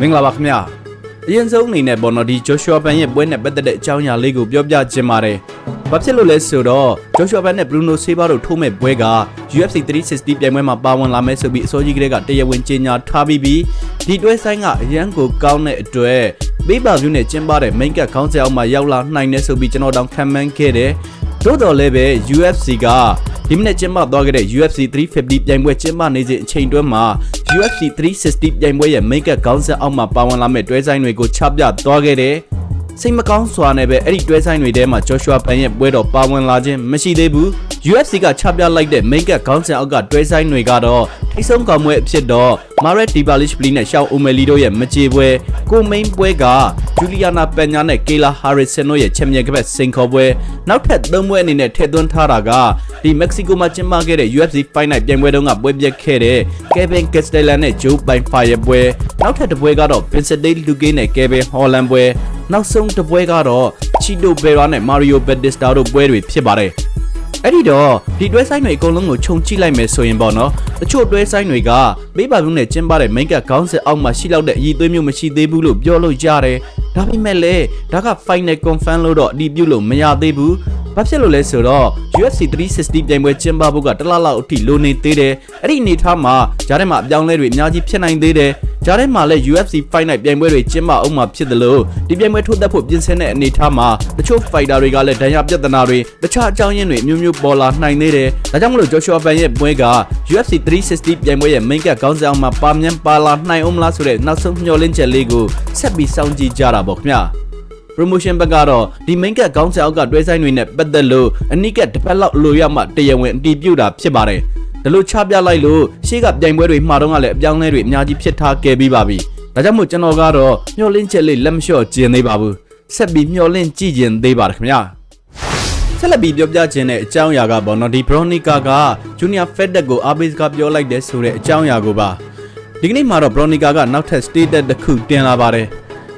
မင်္ဂလာပါခင်ဗျာအရင်ဆုံးအနေနဲ့ဘော်နော်ဒီဂျိုရှွာပန်ရဲ့ပွဲနဲ့ပတ်သက်တဲ့အကြောင်းအရာလေးကိုပြောပြခြင်းပါတယ်ဘာဖြစ်လို့လဲဆိုတော့ဂျိုရှွာပန်နဲ့ဘရူနိုဆေးဘာတို့ထိုးမဲ့ပွဲက UFC 360ပြိုင်ပွဲမှာပါဝင်လာမယ်ဆိုပြီးအစောကြီးကတည်းကတရားဝင်ကြေညာထားပြီးပြီးဒီတွဲဆိုင်ကအရန်ကိုကောင်းတဲ့အတွက်ဘေးပါဗျူးနဲ့ကျင်းပတဲ့ main cut ခေါင်းဆောင်မှာရောက်လာနိုင်တယ်ဆိုပြီးကျွန်တော်တောင်ခံမှန်းခဲ့တယ်သို့တော်လည်းပဲ UFC က ဒီမနေ့ကျင်းပသွားခဲ့တဲ့ UFC 350ပြိုင်ပွဲကျင်းပနေစဉ်အချိန်တွင်းမှာ UFC 360ပြိုင်ပွဲရဲ့ make up ခေါင်းဆက်အောက်မှာပါဝင်လာမဲ့တွဲဆိုင်တွေကိုချပြသွားခဲ့တယ်။စိတ်မကောင်းစွာနဲ့ပဲအဲ့ဒီတွဲဆိုင်တွေထဲမှာ Joshua Pan ရဲ့ပွဲတော်ပါဝင်လာခြင်းမရှိသေးဘူး။ UFC ကချပြလိုက်တဲ့ make up ခေါင်းဆက်အောက်ကတွဲဆိုင်တွေကတော့ထိတ်ဆုံးကောင်ပွဲအဖြစ်တော့ Maret Divalishvili နဲ့ Shawn O'Malley တို့ရဲ့မကြေပွဲကို main ပွဲက Juliana Pena နဲ့ Kayla Harrison တို့ရဲ့ Champion ကပတ်စိန်ခေါ်ပွဲနောက်ထပ်၃ပွဲအနေနဲ့ထည့်သွင်းထားတာကဒီ Mexico မှာကျင်းပခဲ့တဲ့ UFC Fight Night ပြိုင်ပွဲတုန်းကပွဲပြတ်ခဲ့တဲ့ Kevin Castellan နဲ့ Joe Fire ပွဲနောက်ထပ်တစ်ပွဲကတော့ Vincent Luque နဲ့ Kevin Holland ပွဲနောက်ဆုံးတစ်ပွဲကတော့ Chito Vera နဲ့ Mario Batista တို့ပွဲတွေဖြစ်ပါတယ် အဲ့ဒီတော့ဒီတွဲဆိုင်တွေအကုန်လုံးကိုခြုံကြည့်လိုက်မယ်ဆိုရင်ပေါ့နော်တချို့တွဲဆိုင်တွေကမေးပါဘူးနဲ့ကျင်းပတဲ့ main cut ခေါင်းဆက်အောက်မှာရှိလောက်တဲ့အည်သွေးမျိုးမရှိသေးဘူးလို့ပြောလို့ရတယ်ဒါပေမဲ့လေဒါက final confirm လို့တော့အတည်ပြုလို့မရသေးဘူး ဘာဖြစ်လို့လဲဆိုတော့ UFC 360ပြိုင်ပွဲကျင်းပဖို့ကတစ်လလောက်အထိလိုနေသေးတယ်အဲ့ဒီအနေထားမှာဂျားထဲမှာအပြောင်းလဲတွေအများကြီးဖြစ်နိုင်သေးတယ်ဂျားထဲမှာလည်း UFC Fight Night ပြိုင်ပွဲတွေကျင်းပအောင်မှာဖြစ်တယ်လို့ဒီပြိုင်ပွဲထိုးသက်ဖို့ပြင်ဆင်တဲ့အနေထားမှာတချို့ fighter တွေကလည်းဒဏ်ရာပြဿနာတွေတခြားအကြောင်းရင်းတွေအမျိုးမျိုးပေါ်လာနိုင်သေးတယ်ဒါကြောင့်မလို့ Joshua Pan ရဲ့ပွဲက UFC 360ပြိုင်ပွဲရဲ့ main cut ခေါင်းဆောင်မှာပါမြန်ပါလာနိုင်အောင်မလားဆိုတဲ့နောက်ဆုံးမျှော်လင့်ချက်လေးကိုဆက်ပြီးစောင့်ကြည့်ကြတာပေါ့ခင်ဗျာ promotion ဘက်ကတော့ဒီ main cut ခေါင်းဆောင်ကတွဲဆိုင်တွေနဲ့ပတ်သက်လို့အနိကတစ်ပတ်လောက်လိုရမှတရားဝင်အတည်ပြုတာဖြစ်ပါတယ်ဒါလို့ချပြလိုက်လို့ရှေ့ကပြိုင်ပွဲတွေမှာတော့ကလည်းအပြောင်းအလဲတွေအများကြီးဖြစ်ထားခဲ့ပြီးပါပြီဒါကြောင့်မို့ကျွန်တော်ကတော့မျှော်လင့်ချက်လေးလက်မလျှော့ကျင်သေးပါဘူးဆက်ပြီးမျှော်လင့်ကြည့်ကျင်သေးပါတယ်ခင်ဗျာဆက်လက်ပြီးပြောပြခြင်းတဲ့အကြောင်းအရာကပေါ့နော်ဒီ Bronica က Junior Fedek ကို Arbis ကပြောလိုက်တဲ့ဆိုတဲ့အကြောင်းအရာကိုပါဒီကနေ့မှာတော့ Bronica ကနောက်ထပ် status တစ်ခုတင်လာပါတယ်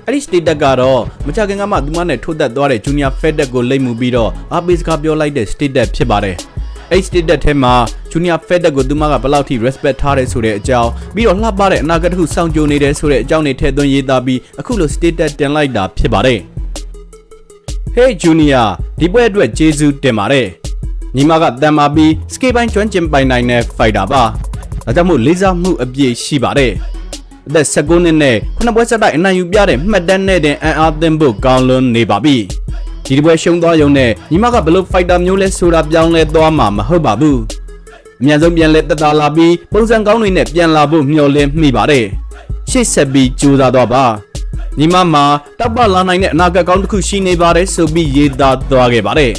အဲ့ဒီ status ကတော့မကြခင်ကမှသူမနဲ့ထိုးသက်သွားတဲ့ Junior Fedek ကိုလိမ့်မှုပြီးတော့ Arbis ကပြောလိုက်တဲ့ status ဖြစ်ပါတယ်အဲ့ status ထဲမှာ Junior Fedek ကိုသူမကဘယ်လောက်ထိ respect ထားတယ်ဆိုတဲ့အကြောင်းပြီးတော့လှပတဲ့အနာဂတ်တစ်ခုစောင့်ကြိုနေတယ်ဆိုတဲ့အကြောင်းတွေထည့်သွင်းရေးသားပြီးအခုလို status တင်လိုက်တာဖြစ်ပါတယ် Hey Junior ဒီပွဲအတွက်ကျေးဇူးတင်ပါတယ်ညီမကတန်မာပြီး skate ပိုင်းကျွမ်းကျင်ပိုင်နိုင်တဲ့ fighter ပါဒါကြောင့်မို့လေးစားမှုအပြည့်ရှိပါတယ် အသက်19နှစ်နဲ့ခုနှစ်ပွဲဆက်တိုက်အနိုင်ယူပြတဲ့မှတ်တမ်းနဲ့တင်အန်အားသင်းဖို့ကောင်းလွန်နေပါပြီဒီဒီပွဲရှုံးသွားရုံနဲ့ညီမကဘယ်လို fighter မျိုးလဲဆိုတာပြောင်းလဲသွားမှာမဟုတ်ပါဘူးအမြန်ဆုံးပြန်လဲတက်တာလာပြီးပုံစံကောင်းတွေနဲ့ပြန်လာဖို့မျှော်လင့်မိပါတယ်ရှေ့ဆက်ပြီးကြိုးစားတော့ပါညီမမှာတပ်ပလာနိုင်တဲ့အနာဂတ်ကောင်းတစ်ခုရှိနေပါတယ်ဆိုပြီးရေးသားသွားခဲ့ပါတယ်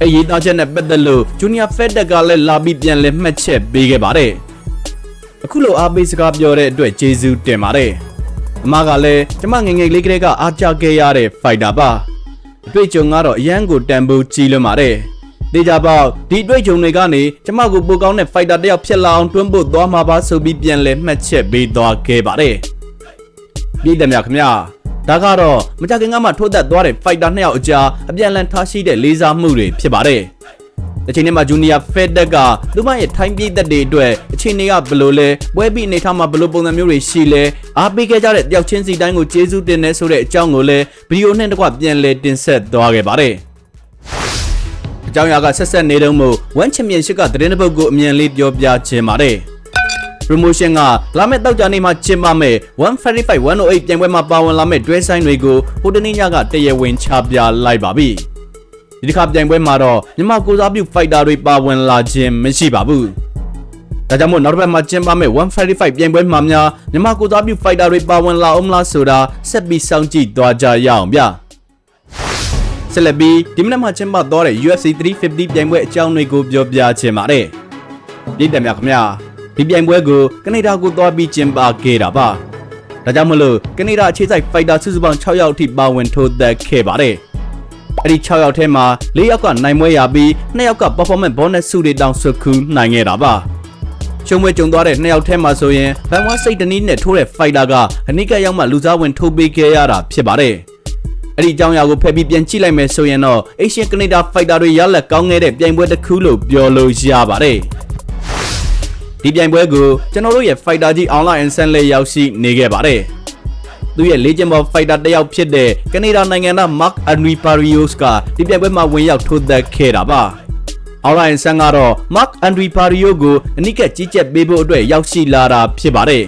အဲရေးသားချက်နဲ့ပတ်သက်လို့ Junior Fedek ကလည်းလာပြီးပြန်လဲမှတ်ချက်ပေးခဲ့ပါတယ် အခုလိုအားပေးစကားပြောတဲ့အတွက်ကျေးဇူးတင်ပါတယ်အမကလည်းကျမငယ်ငယ်လေးကလေးကအားကြခဲ့ရတဲ့ fighter ပါအတွေ့အကြုံကတော့အရန်ကိုတန်ဖိုးကြီးလွန်းပါတယ်တေချာပေါက်ဒီအတွေ့အကြုံတွေကနေကျမကိုပိုကောင်းတဲ့ fighter တစ်ယောက်ဖြစ်လာအောင်တွန်းပို့သွားမှာပါဆိုပြီးပြန်လဲမှတ်ချက်ပေးသွားခဲ့ပါတယ်ပြည်တယ်မြခင်ဗျာဒါကတော့မကြခင်ကမှထိုးသက်သွားတဲ့ fighter နှစ်ယောက်အကြားအပြန်အလှန်ထားရှိတဲ့လေးစားမှုတွေဖြစ်ပါတယ်။ တစ်ချိန်တည်းမှာ Junior Fedek ကသူမရဲ့ထိုင်းပြည်သက်တွေအတွက်အချိန်တွေကဘယ်လိုလဲပွဲပြီးအနေထားမှာဘယ်လိုပုံစံမျိုးတွေရှိလဲအားပေးခဲ့ကြတဲ့တယောက်ချင်းစီတိုင်းကိုကျေးဇူးတင်နေဆိုတဲ့အကြောင်းကိုလည်းဗီဒီယိုနဲ့တကွပြန်လည်တင်ဆက်သွားခဲ့ပါတယ်။အကြောင်းအရာကဆက်ဆက်နေတော့မို့ One Championship ကသတင်းတစ်ပုဒ်ကိုအမြန်လေးပြောပြခြင်းပါတယ်။ promotion ကလာမယ့်တောက်ကြနေ့မှာကျင်းပမယ့်135 108ပြိုင်ပွဲမှာပါဝင်လာမယ့်တွဲဆိုင်တွေကိုဟိုတနေ့ညကတရဝင်းချပြလိုက်ပါပြီ ဒီတစ်ခါပြိုင်ပွဲမှာတော့မြန်မာကိုစားပြု fighter တွေပါဝင်လာခြင်းမရှိပါဘူးဒါကြောင့်မို့နောက်တစ်ပတ်မှာကျင်းပမယ့်135ပြိုင်ပွဲမှာများမြန်မာကိုစားပြု fighter တွေပါဝင်လာအောင်မလားဆိုတာဆက်ပြီးစောင့်ကြည့်သွားကြရအောင်ဗျဆက်လက်ပြီးဒီမနက်မှာကျင်းပသွားတဲ့ UFC 350ပြိုင်ပွဲအကြောင်းတွေကိုပြောပြချင်ပါတယ်ပြည်တယ်များခင်ဗျာဒီပြိုင်ပွဲကိုကနေဒါကိုသွားပြီးကျင်းပခဲ့တာပါဒါကြောင့်မလို့ကနေဒါအခြေစိုက် fighter စုစုပေါင်း6ယောက်အထိပါဝင်ထိုးသက်ခဲ့ပါတယ် အဲ့ဒီ6ယောက်ထဲမှာ4ယောက်ကနိုင်မွဲရပြီး2ယောက်က performance bonus စုတွေတောင်ဆွတ်ခူးနိုင်ခဲ့တာပါရှုံးပွဲကြုံသွားတဲ့2ယောက်ထဲမှာဆိုရင်ဗန်ဝါစိတ်တနည်းနဲ့ထိုးတဲ့ fighter ကအနိကရောက်မှလူစားဝင်ထိုးပေးခဲ့ရတာဖြစ်ပါတယ်အဲ့ဒီအကြောင်းအရာကိုဖယ်ပြီးပြန်ကြည့်လိုက်မယ်ဆိုရင်တော့ Asian Canada Fighter တွေရလက်ကောင်းခဲ့တဲ့ပြိုင်ပွဲတစ်ခုလို့ပြောလို့ရပါတယ်ဒီပြိုင်ပွဲကိုကျွန်တော်တို့ရဲ့ Fighter ကြီး online and ဆန်လေးရောက်ရှိနေခဲ့ပါတယ် သူ့ရဲ့လေ့ကျင့်ဘောဖိုက်တာတစ်ယောက်ဖြစ်တဲ့ကနေဒါနိုင်ငံသား Mark Henry Barrios ကဒီပြိုင်ပွဲမှာဝင်ရောက်ထိုးသက်ခဲ့တာပါ။ online ဆန်ကတော့ Mark Henry Barrios ကိုအနိကကြီးကြပ်ပေးဖို့အတွက်ရောက်ရှိလာတာဖြစ်ပါတယ်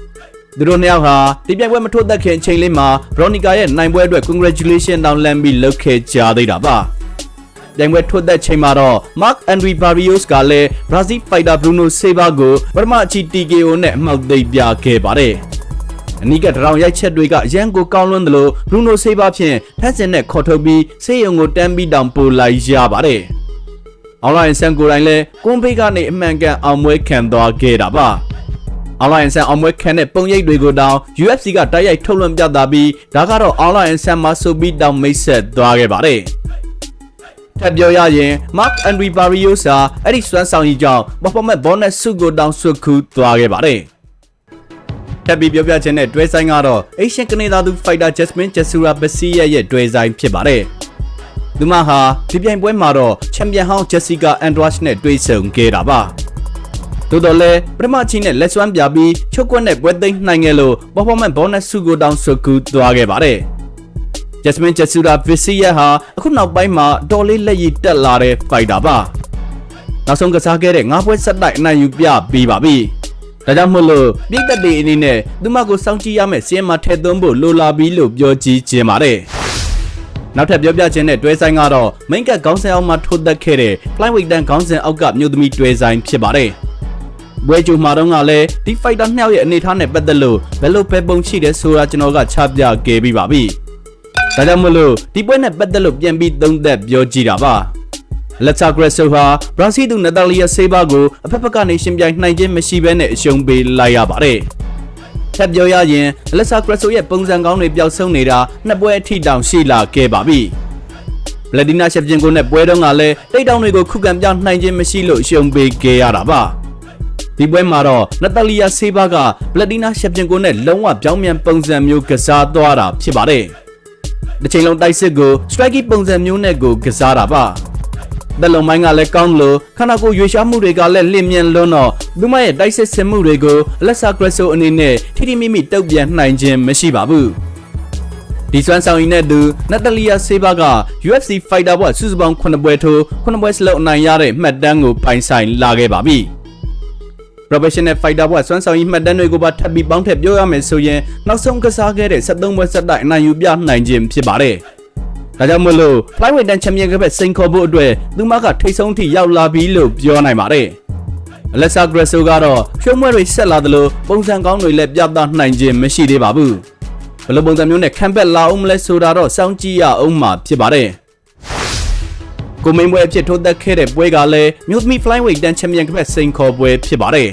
။သူတို့နှစ်ယောက်ဟာဒီပြိုင်ပွဲမထိုးသက်ခင်အချိန်လေးမှာ Veronica ရဲ့နိုင်ပွဲအတွက် congratulation တောင်းလမ်းပြီးလုပ်ခဲ့ကြသေးတာပါ။ပြိုင်ပွဲထိုးသက်ချိန်မှာတော့ Mark Andre Barrios ကလည်း Brazil fighter Bruno Silva ကိုပထမအချီ TKO နဲ့အမှောက်သိမ်းပြခဲ့ပါတယ်။ အနီးကတရောင်ရိုက်ချက်တွေကအရန်ကိုကောင်းလွန်းသလို Bruno Silva ဖြင့်ထက်စင်နဲ့ခေါ်ထုတ်ပြီးဆေးရုံကိုတန်းပြီးတောင်ပို့လိုက်ရပါတယ်။ online ဆန်ကိုယ်တိုင်လည်းကွန်ဘေးကနေအမှန်ကန်အောင်ပွဲခံသွားခဲ့တာပါ။ online ဆန်အောင်ပွဲခံတဲ့ပုံရိပ်တွေကိုတောင် UFC ကတိုက်ရိုက်ထုတ်လွှင့်ပြသပြီးဒါကတော့ online ဆန်မှာဆိုပြီးတောင်မိတ်ဆက်သွားခဲ့ပါတယ်။ထပ်ပြောရရင် Mark Andre Barrios ဟာအဲ့ဒီစွမ်းဆောင်ရည်ကြောင့် performance bonus စုကိုတောင်ဆွတ်ခူးသွားခဲ့ပါတယ်။ ထပ်ပြီးပြောပြခြင်းနဲ့တွဲဆိုင်ကတော့ Asian ကနေသာသူ fighter Jasmine Jasura Basiya ရဲ့တွဲဆိုင်ဖြစ်ပါတယ်။သူမဟာဒီပြိုင်ပွဲမှာတော့ချန်ပီယံဟောင်း Jessica Andrade နဲ့တွေ့ဆုံခဲ့တာပါ။သို့တော်လည်းပထမချင်းနဲ့လက်စွမ်းပြပြီးချုပ်ကွက်နဲ့ပွဲသိမ်းနိုင်ခဲ့လို့ performance bonus စုကိုတောင်ဆွတ်ခူးသွားခဲ့ပါတယ်။ Jasmine Jasura Basiya ဟာအခုနောက်ပိုင်းမှာတော်လေးလက်ရည်တက်လာတဲ့ fighter ပါ။နောက်ဆုံးကစားခဲ့တဲ့၅ပွဲဆက်တိုက်အနိုင်ယူပြပြီးပါပြီ။ ဒါကြောင့်မို့လို့ပြည်သက်တွေအနေနဲ့သူမကိုစောင့်ကြည့်ရမယ့်စီးရင်မှာထည့်သွင်းဖို့လိုလာပြီလို့ပြောကြည့်ခြင်းပါတယ်။နောက်ထပ်ပြောပြခြင်းနဲ့တွဲဆိုင်ကတော့ main cut ခေါင်းစဉ်အောက်မှာထိုးသက်ခဲ့တဲ့ flyweight တန်းခေါင်းစဉ်အောက်ကမြို့သမီးတွဲဆိုင်ဖြစ်ပါတယ်။ဘွဲကြိုမှာတော့ကလည်းဒီ fighter နှစ်ယောက်ရဲ့အနေအထားနဲ့ပတ်သက်လို့ဘယ်လိုပဲပုံရှိတယ်ဆိုတာကျွန်တော်ကချပြခဲ့ပြီးပါပြီ။ဒါကြောင့်မလို့ဒီပွဲနဲ့ပတ်သက်လို့ပြန်ပြီးသုံးသပ်ပြောကြည့်တာပါ။ လက်ချာဂရက်ဆိုဟာဘရာဇီးသူနတာလီယာဆေးဘာကိုအဖက်ဖက်ကနေရှင်ပြိုင်နိုင်ခြင်းမရှိဘဲနဲ့အရှုံးပေးလိုက်ရပါတယ်။ထပ်ပြောရရင်လက်ချာဂရက်ဆိုရဲ့ပုံစံကောင်းတွေပျောက်ဆုံးနေတာနှစ်ပွဲအထိတောင်ရှိလာခဲ့ပါပြီ။ဗလက်ဒီနာရှက်ပြင်ကိုနဲ့ပွဲတုန်းကလည်းတိတ်တောင်တွေကိုခုခံပြနိုင်ခြင်းမရှိလို့အရှုံးပေးခဲ့ရတာပါ။ဒီပွဲမှာတော့နတာလီယာဆေးဘာကဗလက်ဒီနာရှက်ပြင်ကိုနဲ့လုံးဝပြောင်းပြန်ပုံစံမျိုးကစားသွားတာဖြစ်ပါတယ်။တစ်ချိန်လုံးတိုက်စစ်ကို strike ပုံစံမျိုးနဲ့ကိုကစားတာပါ။ သက်လုံပိုင်းကလည်းကောင်းလို့ခန္ဓာကိုယ်ရွေရှားမှုတွေကလည်းလျင်မြန်လွန်းတော့သူမရဲ့တိုက်စစ်ဆင်မှုတွေကိုအလက်ဆာဂရက်ဆိုအနေနဲ့ထိထိမိမိတုတ်ပြန်နိုင်ခြင်းမရှိပါဘူး။ဒီစွမ်းဆောင်ရည်နဲ့သူနတ်တလီယာဆေးဘာက UFC Fighter ဘွားစုစုပေါင်း9ပွဲထိုး9ပွဲစလုံးအနိုင်ရတဲ့မှတ်တမ်းကိုပိုင်ဆိုင်လာခဲ့ပါပြီ။ professional fighter ဘွားစွမ်းဆောင်ရည်မှတ်တမ်းတွေကိုပါထပ်ပြီးပေါင်းထည့်ပြောရမယ်ဆိုရင်နောက်ဆုံးကစားခဲ့တဲ့73ပွဲဆက်တိုက်အနိုင်ယူပြနိုင်ခြင်းဖြစ်ပါတယ်။ ဒါကြောင့်မလို့ flyweight တန်ချန်ပီယံကပဲစိန်ခေါ်ဖို့အတွက်သူမကထိတ်ဆုံးထိရောက်လာပြီလို့ပြောနိုင်ပါတယ်။ Alexa Grasso ကတော့ရှုံးမွဲတွေဆက်လာသလိုပုံစံကောင်းတွေလည်းပြသနိုင်ခြင်းမရှိသေးပါဘူး။ဘယ်လိုပုံစံမျိုးနဲ့ခံဘက်လာအောင်မလဲဆိုတာတော့စောင့်ကြည့်ရအောင်မှာဖြစ်ပါတယ်။ကိုမိန်ပွဲအဖြစ်ထိုးသက်ခဲ့တဲ့ပွဲကလည်းမြို့သမီ flyweight တန်ချန်ပီယံကပဲစိန်ခေါ်ပွဲဖြစ်ပါတယ်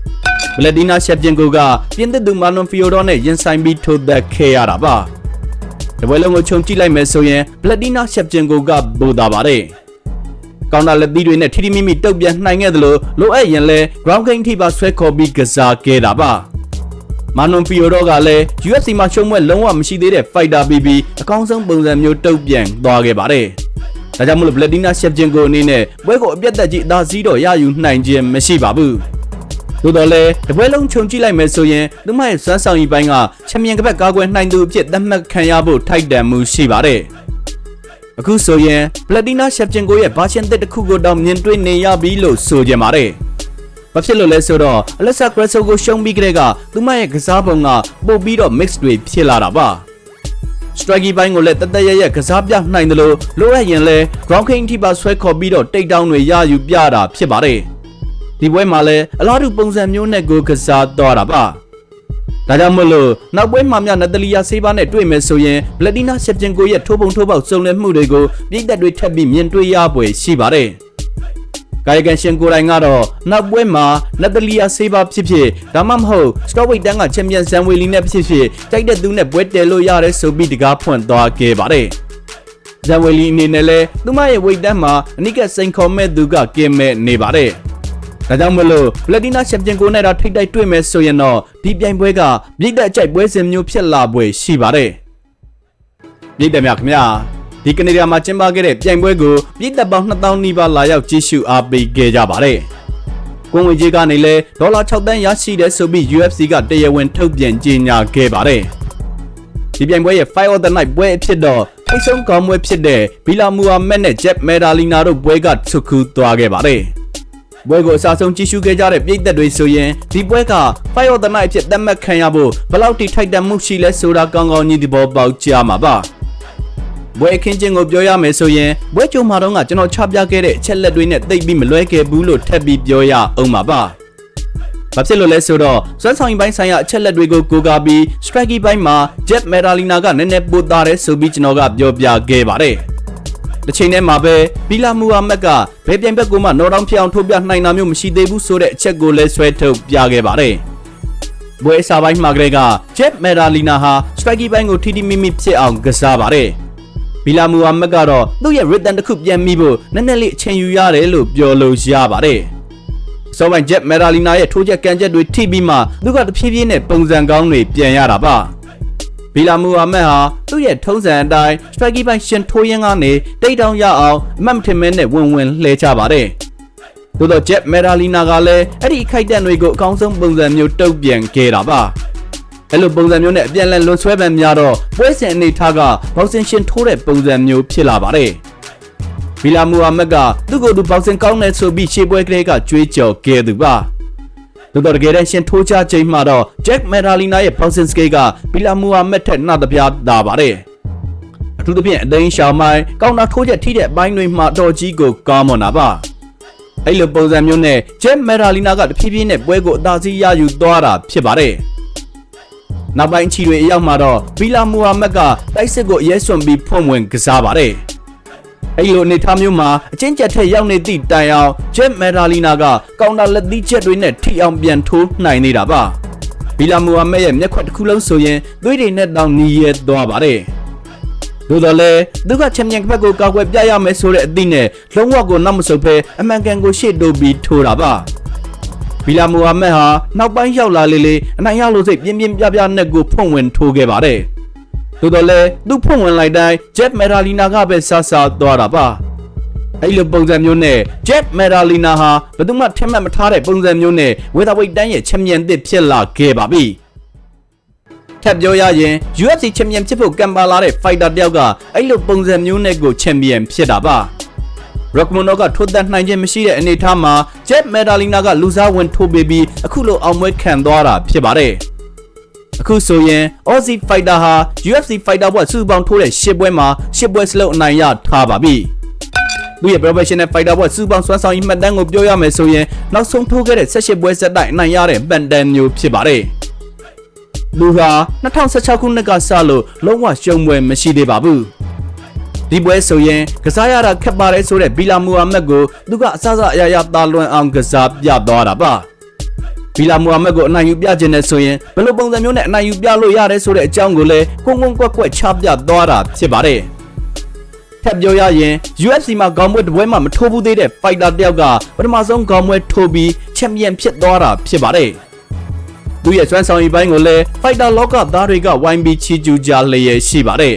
။ဗလက်ဒီနာရှက်ပြင်ကိုကပြင်သစ်သူမာနွန်ဖီယိုဒိုနဲ့ရင်ဆိုင်ပြီးထိုးသက်ခဲ့ရတာပါ။ တပွဲလုံးကိုခြုံကြည့်လိုက်မယ်ဆိုရင်ပလက်တီနာရှက်ဂျင်ကိုကပိုတာပါတယ်။ကောင်တာလက်သီးတွေနဲ့ထိထိမိမိတုတ်ပြန်နိုင်ခဲ့သလိုလိုအပ်ရင်လဲ ground game ထိပါဆွဲခေါ်ပြီးကစားခဲ့တာပါ။မာနွန်ပီယိုတော့ကလည်း UFC မှာရှုံးပွဲလုံးဝမရှိသေးတဲ့ fighter ပြီးပြီးအကောင်းဆုံးပုံစံမျိုးတုတ်ပြန်သွားခဲ့ပါတယ်။ဒါကြောင့်မလို့ Vladimir Shevchenko အနေနဲ့ပွဲကိုအပြတ်သက်ကြီးအသာစီးတော့ရယူနိုင်ခြင်းမရှိပါဘူး။ သို့တော်လည်းတပွဲလုံးခြုံကြည့်လိုက်မယ်ဆိုရင်သူမရဲ့စွမ်းဆောင်ရည်ပိုင်းကချန်ပီယံကပတ်ကာကွယ်နိုင်သူအဖြစ်သတ်မှတ်ခံရဖို့ထိုက်တန်မှုရှိပါတယ်။အခုဆိုရင်ပလက်တီနာရှက်ချင်ကိုရဲ့ဘာရှင်တစ်တစ်ခုကိုတော့မြင်တွေ့နေရပြီလို့ဆိုကြပါတယ်။ဘာဖြစ်လို့လဲဆိုတော့အလက်ဆာဂရက်ဆိုကိုရှုံးပြီးကြတဲ့ကသူမရဲ့ကစားပုံကပို့ပြီးတော့ mix တွေဖြစ်လာတာပါ။ strike ဘိုင်းကိုလည်းတသက်ရရကစားပြနိုင်တယ်လို့လိုအပ်ရင်လဲ ground king ထိပါဆွဲခေါ်ပြီးတော့တိတ်တောင်းတွေရယူပြတာဖြစ်ပါတယ်။ ဒီပွဲမှာလည်းအလားတူပုံစံမျိုးနဲ့ကိုကစားသွားတာပါဒါကြောင့်မလို့နောက်ပွဲမှာမြနတလီယာဆေးပါနဲ့တွေ့မယ်ဆိုရင်ဗလက်တီနာရှက်ဂျင်ကိုရဲ့ထိုးပုံထိုးပေါက်စုံလည်မှုတွေကိုပြည်သက်တွေထပ်ပြီးမြင်တွေ့ရပွဲရှိပါတယ်ကာယကံရှင်ကိုယ်တိုင်ကတော့နောက်ပွဲမှာနတလီယာဆေးပါဖြစ်ဖြစ်ဒါမှမဟုတ်စတော့ဝိတ်တန်းကချန်ပီယံဇန်ဝေလီနဲ့ဖြစ်ဖြစ်တိုက်တဲ့သူနဲ့ပွဲတယ်လို့ရတယ်ဆိုပြီးတကားဖွင့်သွားခဲ့ပါတယ်ဇန်ဝေလီအနေနဲ့လည်းသူမရဲ့ဝိတ်တန်းမှာအနိကစိန်ခေါ်မဲ့သူကကင်းမဲ့နေပါတယ် ဒါကြောင့်မလို့ပလက်တီနာချန်ပီယံကိုနဲ့တော့ထိတ်တိုက်တွေ့မယ်ဆိုရင်တော့ဒီပြိုင်ပွဲကပြည်သက်အကြိုက်ပွဲစဉ်မျိုးဖြစ်လာပွဲရှိပါတယ်။ပြည်သက်များခင်ဗျာဒီကနေဒါမှာကျင်းပခဲ့တဲ့ပြိုင်ပွဲကိုပြည်သက်ပေါင်း2000နီးပါးလာရောက်ကြည့်ရှုအားပေးခဲ့ကြပါတယ်။ကွန်ဝင်ကြီးကနေလဲဒေါ်လာ6သန်းရရှိတဲ့ဆိုပြီး UFC ကတရားဝင်ထုတ်ပြန်ကြေညာခဲ့ပါတယ်။ဒီပြိုင်ပွဲရဲ့ Fight of the Night ပွဲအဖြစ်တော့ထိတ်ဆုံးကောင်းပွဲဖြစ်တဲ့ဘီလာမူဟာမက်နဲ့ Jet Medalina တို့ပွဲကဆုခူးသွားခဲ့ပါတယ်။ ပွဲကိုအစားဆုံးကြည့်ရှုခဲ့ကြတဲ့ပြည်သက်တွေဆိုရင်ဒီပွဲက Fight of the Night အဖြစ်သတ်မှတ်ခံရဖို့ဘယ်လောက်ထိထိုက်တန်မှုရှိလဲဆိုတာကောင်းကောင်းကြီးသဘောပေါက်ကြမှာပါ။ဘွဲအခင်းချင်းကိုပြောရမယ်ဆိုရင်ဘွဲကြုံမှာတော့ကကျွန်တော်ချပြခဲ့တဲ့အချက်လက်တွေနဲ့တိတ်ပြီးမလွဲခဲ့ဘူးလို့ထပ်ပြီးပြောရအောင်ပါပါ။ဘာဖြစ်လို့လဲဆိုတော့စွမ်းဆောင်ရင်ပိုင်းဆိုင်ရာအချက်လက်တွေကိုကိုးကားပြီး strike ဘိုင်းမှာ Jet Medalina ကနည်းနည်းပိုသားတယ်ဆိုပြီးကျွန်တော်ကပြောပြခဲ့ပါတယ်။ တစ်ချိန်တည်းမှာပဲဘီလာမူဟာမက်ကဘယ်ပြိုင်ဘက်ကိုမှနော်ဒေါင်းဖြစ်အောင်ထုတ်ပြနိုင်တာမျိုးမရှိသေးဘူးဆိုတဲ့အချက်ကိုလည်းဆွဲထုတ်ပြခဲ့ပါတယ်။ဘွဲစာပိုင်းမှာကလေးက Jet Medalina ဟာ strike ဘိုင်းကိုထိထိမိမိဖြစ်အောင်ကစားပါတယ်။ဘီလာမူဟာမက်ကတော့သူ့ရဲ့ rhythm တစ်ခုပြန်မိဖို့နည်းနည်းလေးအချိန်ယူရတယ်လို့ပြောလို့ရပါတယ်။စောပိုင်းဂျက်မယ်ရာလီနာရဲ့ထိုးချက်ကန်ချက်တွေထိပြီးမှသူကတဖြည်းဖြည်းနဲ့ပုံစံကောင်းတွေပြန်ရတာပါ ဘီလာမူဟာမက်ဟာသူ့ရဲ့ထုံးစံအတိုင်း strike ပိုင်းရှင်ထိုးရင်းကနေတိတ်တောင်ရအောင်အမှတ်မထင်မဲနဲ့ဝင်ဝင်လှဲချပါတယ်သို့တော့ဂျက်မယ်ရာလီနာကလည်းအဲ့ဒီအခိုက်အတန့်တွေကိုအကောင်းဆုံးပုံစံမျိုးတုတ်ပြန်ခဲ့တာပါအဲ့လိုပုံစံမျိုးနဲ့အပြန်လည်လွန်ဆွဲပန်များတော့ပွဲစဉ်အနေထားကဘောက်ဆင်ရှင်ထိုးတဲ့ပုံစံမျိုးဖြစ်လာပါတယ်ဗီလာမူဟာမက်ကသူ့ကိုယ်သူပေါက်စင်ကောင်းတယ်ဆိုပြီးရှေ့ပွဲကလေးကကြွေးကြော်ခဲ့သူပါ သို့တော်တကယ်တမ်းရှင်ထိုးချချိန်မှာတော့ Jack Medalina ရဲ့ Bouncing Skate ကဗီလာမူဟာမက်ထက်နှတပြားတာပါတယ်အထူးသဖြင့်အသိန်းရှောင်းမိုင်းကောင်းတာထိုးချက်ထိတဲ့အပိုင်းတွေမှာတော်ကြီးကိုကောင်းမွန်တာပါအဲ့လိုပုံစံမျိုးနဲ့ Jack Medalina ကတဖြည်းဖြည်းနဲ့ပွဲကိုအသာစီးရယူသွားတာဖြစ်ပါတယ်နောက်ပိုင်းချီတွေအရောက်မှာတော့ဗီလာမူဟာမက်ကတိုက်စစ်ကိုအရဲစွန်ပြီးဖွင့်ဝင်ကစားပါတယ် အဲ့လိုအနေထားမျိုးမှာအချင်းကျက်ထက်ရောက်နေသည့်တိုင်အောင်ဂျက်မယ်ဒါလီနာကကောင်တာလက်သီးချက်တွေနဲ့ထိအောင်ပြန်ထိုးနိုင်နေတာပါဘီလာမူဟာမက်ရဲ့မျက်ခွက်တစ်ခုလုံးဆိုရင်သွေးတွေနဲ့တောင်နီးရဲသွားပါတယ်သို့တော်လည်းသူကချန်ပီယံဘက်ကိုကောက်ွယ်ပြရမယ်ဆိုတဲ့အသည့်နဲ့လုံးဝကိုနောက်မဆုတ်ဘဲအမှန်ကန်ကိုရှေ့တိုးပြီးထိုးတာပါဘီလာမူဟာမက်ဟာနောက်ပိုင်းရောက်လာလေလေအနိုင်ရလို့စိတ်ပြင်းပြင်းပြပြနဲ့ကိုဖွင့်ဝင်ထိုးခဲ့ပါတယ် သို့တော်လည်းသူ့ဖွင့်ဝင်လိုက်တိုင်း Jet Medalina ကပဲဆာဆာသွားတာပါအဲ့လိုပုံစံမျိုးနဲ့ Jet Medalina ဟာဘယ်သူမှထင်မှတ်မထားတဲ့ပုံစံမျိုးနဲ့ဝေသာဝိတ်တန်းရဲ့ချန်ပီယံသစ်ဖြစ်လာခဲ့ပါပြီထပ်ပြောရရင် UFC ချန်ပီယံဖြစ်ဖို့ကံပါလာတဲ့ fighter တယောက်ကအဲ့လိုပုံစံမျိုးနဲ့ကိုချန်ပီယံဖြစ်တာပါ Rockmono ကထိုးသက်နိုင်ခြင်းမရှိတဲ့အနေအထားမှာ Jet Medalina ကလူစားဝင်ထိုးပေးပြီးအခုလိုအောင်ပွဲခံသွားတာဖြစ်ပါတယ်။ အခုဆိုရင် Aussie Fighter ဟာ UFC Fighter ဘွဲ့စုပေါင်းထိုးတဲ့ရှစ်ပွဲမှာရှစ်ပွဲစလုံးအနိုင်ရထားပါပြီ။သူရဲ့ Professional Fighter ဘွဲ့စုပေါင်းစွမ်းဆောင်ရည်မှတ်တမ်းကိုပြောရမယ်ဆိုရင်နောက်ဆုံးထိုးခဲ့တဲ့18ပွဲဆက်တိုက်အနိုင်ရတဲ့မှတ်တမ်းမျိုးဖြစ်ပါတယ်။လူဟာ2016ခုနှစ်ကစလို့လုံးဝရှုံးပွဲမရှိသေးပါဘူး။ဒီပွဲဆိုရင်ကစားရတာခက်ပါတယ်ဆိုတဲ့ဘီလာမူဟာမက်ကိုသူကအစစအရာရာတာလွန်အောင်ကစားပြသွားတာပါ။ ဘီလာမူဟာမက်ကိုအနိုင်ယူပြခြင်းနဲ့ဆိုရင်ဘယ်လိုပုံစံမျိုးနဲ့အနိုင်ယူပြလို့ရတယ်ဆိုတဲ့အကြောင်းကိုလည်းကုန်းကုန်းကွက်ကွက်ချပြသွားတာဖြစ်ပါတယ်ထပ်ပြောရရင် UFC မှာခေါင်းမွေးတစ်ပွဲမှမထိုးဘူးသေးတဲ့ fighter တယောက်ကပထမဆုံးခေါင်းမွေးထိုးပြီးချန်ပီယံဖြစ်သွားတာဖြစ်ပါတယ်သူရဲ့စွမ်းဆောင်ရည်ပိုင်းကိုလည်း fighter လောကသားတွေကဝိုင်းပြီးချီးကျူးကြလျက်ရှိပါတယ်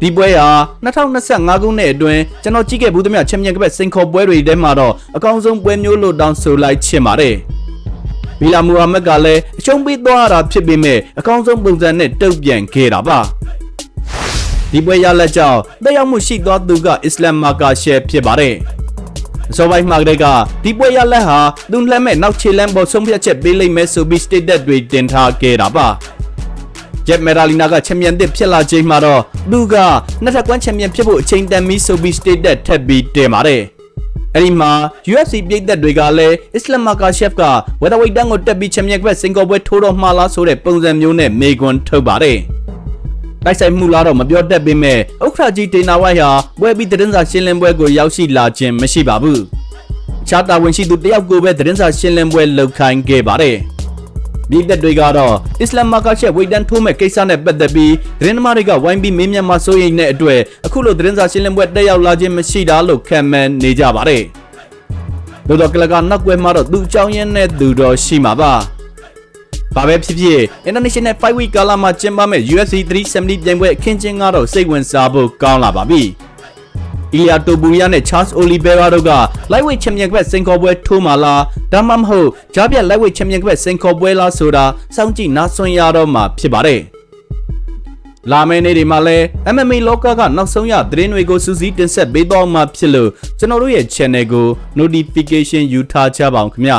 ဒီပွဲဟာ2025ခုနှစ်အတွင်းကျွန်တော်ကြည့်ခဲ့ဘူးသမျှချန်ပီယံကပတ်စင်ခေါ်ပွဲတွေထဲမှာတော့အကောင်းဆုံးပွဲမျိုးလို့တောင်းဆိုလိုက်ချင်ပါတယ်။ ဘီလာမူဟာမက်ကလည်းအရှုံးပေးသွားတာဖြစ်ပေမဲ့အကောင်းဆုံးပုံစံနဲ့တုတ်ပြန်ခဲ့တာပါဒီပွဲရလက်ကြောင့်တက်ရောက်မှုရှိသွားသူကအစ္စလမ်မာကာရှယ်ဖြစ်ပါတယ်အစောပိုင်းမှာကတည်းကဒီပွဲရလက်ဟာသူ့လက်မဲ့နောက်ခြေလမ်းပေါ်ဆုံးဖြတ်ချက်ပေးလိုက်မယ်ဆိုပြီး status တွေတင်ထားခဲ့တာပါဂျက်မယ်ရာလီနာကချန်ပီယံတစ်ဖြစ်လာချိန်မှာတော့သူကနှစ်ထပ်ကွမ်းချန်ပီယံဖြစ်ဖို့အချိန်တန်ပြီးဆိုပြီး status ထပ်ပြီးတင်ပါတယ် အဲ့ဒီမှာ UFC ပြည်သက်တွေကလည်းအစ္စလမ်မာကာရှက်ဖ်ကဝေဒဝိတ်တန်းကိုတက်ပြီးချန်ပီယံကပတ်စင်ကာပွဲထိုးတော့မှာလားဆိုတဲ့ပုံစံမျိုးနဲ့မေကွန်ထုတ်ပါတယ်တိုက်ဆိုင်မှုလားတော့မပြောတတ်ပေမဲ့ဥက္ခရာကြီးဒေနာဝိုက်ဟာပွဲပြီးသတင်းစာရှင်းလင်းပွဲကိုရောက်ရှိလာခြင်းမရှိပါဘူး။ခြားတာဝန်ရှိသူတယောက်ကိုပဲသတင်းစာရှင်းလင်းပွဲလုပ်ခိုင်းခဲ့ပါတယ်။ ပြည်သက်တွေကတော့အစ္စလာမ်မာကရှက်ဝိဒန်ထိုးမဲ့ကိစ္စနဲ့ပတ်သက်ပြီးသတင်းသမားတွေကဝိုင်းပြီးမင်းမြန်မှာစိုးရိမ်တဲ့အတွက်အခုလိုသတင်းစာရှင်းလင်းပွဲတက်ရောက်လာခြင်းမရှိတာလို့ခံမှန်းနေကြပါတယ်။သို့တော့ကလကနောက်ွယ်မှာတော့သူ့အကြောင်းရင်းနဲ့သူတော့ရှိမှာပါ။ဘာပဲဖြစ်ဖြစ် International Fight Week ကာလမှာကျင်းပမဲ့ UFC 370ပြိုင်ပွဲအခင်းချင်းကတော့စိတ်ဝင်စားဖို့ကောင်းလာပါပြီ။ အီလီယာတိုဘူရီယာနဲ့ Charles Oliveira တို့က Lightweight Champion ကစင်ခေါ်ပွဲထိုးမှလားဒါမှမဟုတ်ကြားပြတ် Lightweight Champion ကစင်ခေါ်ပွဲလားဆိုတာစောင့်ကြည့်နားဆွင့်ရတော့မှာဖြစ်ပါတယ်လာမယ့်နေ့တွေမှာလည်း MMA လောကကနောက်ဆုံးရသတင်းတွေကိုစူးစီးတင်ဆက်ပေးသွားမှာဖြစ်လို့ကျွန်တော်တို့ရဲ့ channel ကို notification ယူထားကြပါအောင်ခင်ဗျာ